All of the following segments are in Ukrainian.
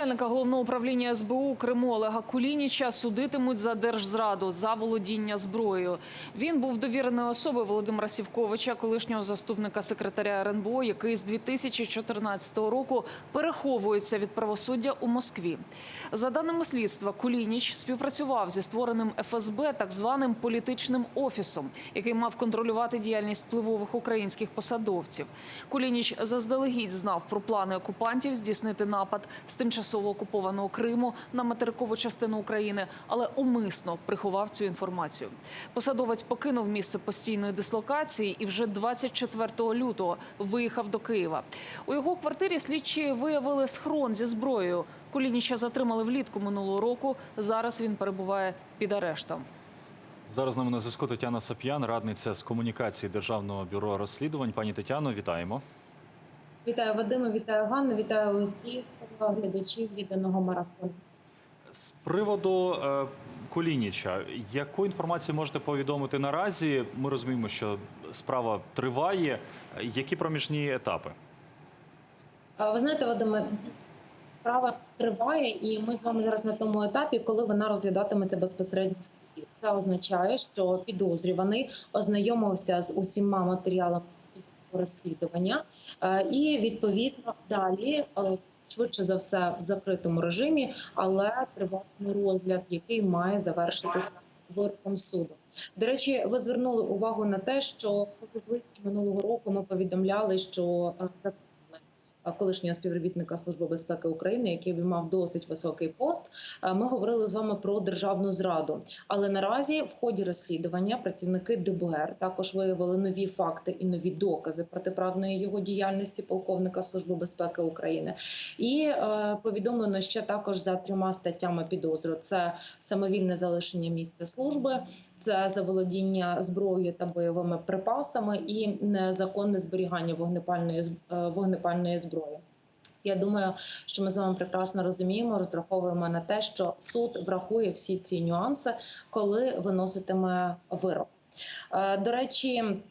Начальника головного управління СБУ Криму Олега Кулініча судитимуть за держзраду за володіння зброєю. Він був довіреною особою Володимира Сівковича, колишнього заступника секретаря РНБО, який з 2014 року переховується від правосуддя у Москві. За даними слідства, Кулініч співпрацював зі створеним ФСБ так званим політичним офісом, який мав контролювати діяльність впливових українських посадовців. Кулініч заздалегідь знав про плани окупантів здійснити напад з тимчасово окупованого Криму на материкову частину України, але умисно приховав цю інформацію. Посадовець покинув місце постійної дислокації і вже 24 лютого виїхав до Києва. У його квартирі слідчі виявили схрон зі зброєю. Кулініча затримали влітку минулого року. Зараз він перебуває під арештом. Зараз нами на зв'язку Тетяна Сап'ян, радниця з комунікації Державного бюро розслідувань. Пані Тетяно, вітаємо. Вітаю Вадиме, вітаю Ганну, вітаю усіх глядачів відданого марафону. З приводу е, Кулініча, яку інформацію можете повідомити наразі? Ми розуміємо, що справа триває. Які проміжні етапи? Ви знаєте, Вадиме, справа триває, і ми з вами зараз на тому етапі, коли вона розглядатиметься безпосередньо в суді. Це означає, що підозрюваний ознайомився з усіма матеріалами розслідування, е, і відповідно далі. е, Швидше за все в закритому режимі, але приватний розгляд, який має завершитися вироком суду. До речі, ви звернули увагу на те, що минулого року ми повідомляли, що е, колишнього співробітника Служби безпеки України, який мав досить високий пост. Е, Ми говорили з вами про державну зраду. Але наразі в ході розслідування працівники ДБР також виявили нові факти і нові докази протиправної його діяльності полковника Служби безпеки України. І е, повідомлено ще також за трьома статтями підозру: це самовільне залишення місця служби, це заволодіння зброєю та бойовими припасами і незаконне зберігання вогнепальної е, вогнепальної зброї. Я думаю, що ми з вами прекрасно розуміємо, розраховуємо на те, що суд врахує всі ці нюанси, коли виноситиме вирок. Е, До речі.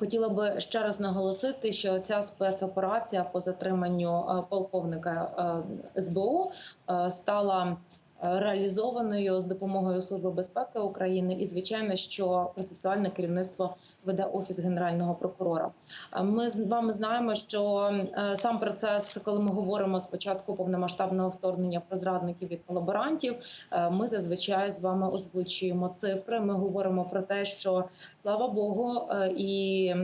Хотіла би ще раз наголосити, що ця спецоперація по затриманню е, полковника е, СБУ стала реалізованою з допомогою Служби безпеки України, і звичайно, що процесуальне керівництво веде офіс генерального прокурора. Ми з вами знаємо, що е, сам процес, коли ми говоримо спочатку повномасштабного вторгнення про зрадників і колаборантів, е, ми зазвичай з вами озвучуємо цифри. Ми говоримо про те, що слава Богу, е, і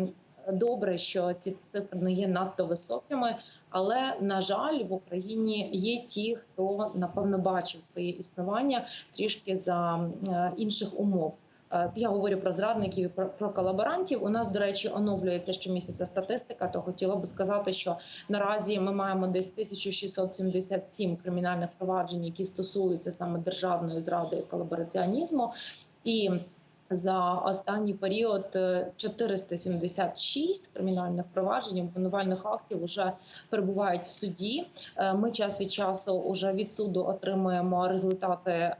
добре, що ці цифри не є надто високими. Але на жаль, в Україні є ті, хто напевно бачив своє існування трішки за е, інших умов. Е, Я говорю про зрадників про, про колаборантів. У нас, до речі, оновлюється щомісяця статистика. То хотіла би сказати, що наразі ми маємо десь 1677 кримінальних проваджень, які стосуються саме державної зради і колабораціонізму. І за останній період е, 476 кримінальних проваджень обвинувальних актів вже перебувають в суді. Е, Ми час від часу уже від суду отримуємо результати е,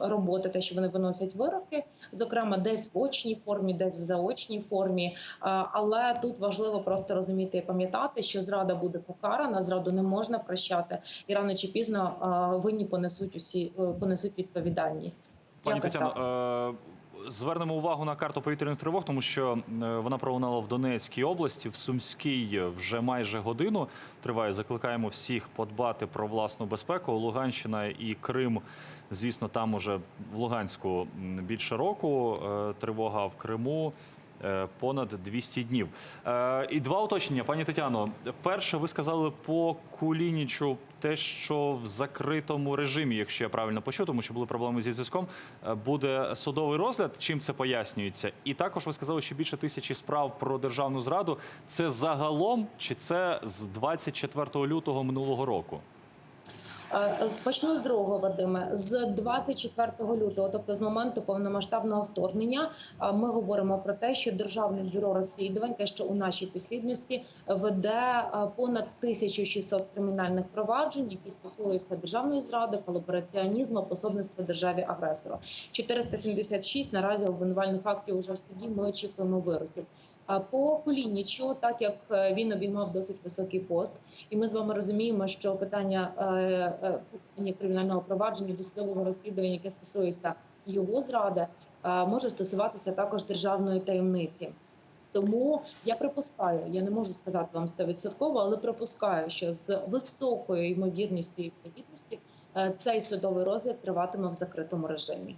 роботи, те, що вони виносять вироки, зокрема, десь в очній формі, десь в заочній формі. Е, Але тут важливо просто розуміти і пам'ятати, що зрада буде покарана, зраду не можна прощати, і рано чи пізно е, винні понесуть усі е, понесуть відповідальність. Пані Якось. Тетяно, е, звернемо увагу на карту повітряних тривог, тому що е, вона пролунала в Донецькій області, в Сумській вже майже годину триває. Закликаємо всіх подбати про власну безпеку. Луганщина і Крим, звісно, там уже в Луганську більше року е, тривога в Криму. Е, Понад 200 днів. Е, І два уточнення, пані Тетяно. Перше, ви сказали по Кулінічу те, що в закритому режимі, якщо я правильно почув, тому що були проблеми зі зв'язком, е, буде судовий розгляд. Чим це пояснюється? І також ви сказали, що більше тисячі справ про державну зраду. Це загалом чи це з 24 лютого минулого року? Е, Почну з другого, Вадиме. З 24 лютого, тобто з моменту повномасштабного вторгнення, е, ми говоримо про те, що державне бюро розслідувань, те, що у нашій підслідності веде е, понад 1600 кримінальних проваджень, які стосуються державної зради, колабораціонізму, пособництва державі агресору. 476 наразі обвинувальних актів уже в суді. Ми очікуємо вироків. По Кулінічу, так як е, він обіймав досить високий пост, і ми з вами розуміємо, що питання е, е, кримінального провадження досудового розслідування, яке стосується його зради, може стосуватися також державної таємниці. Тому я припускаю, я не можу сказати вам 100%, але припускаю, що з високою ймовірністю і відповідності цей судовий розгляд триватиме в закритому режимі.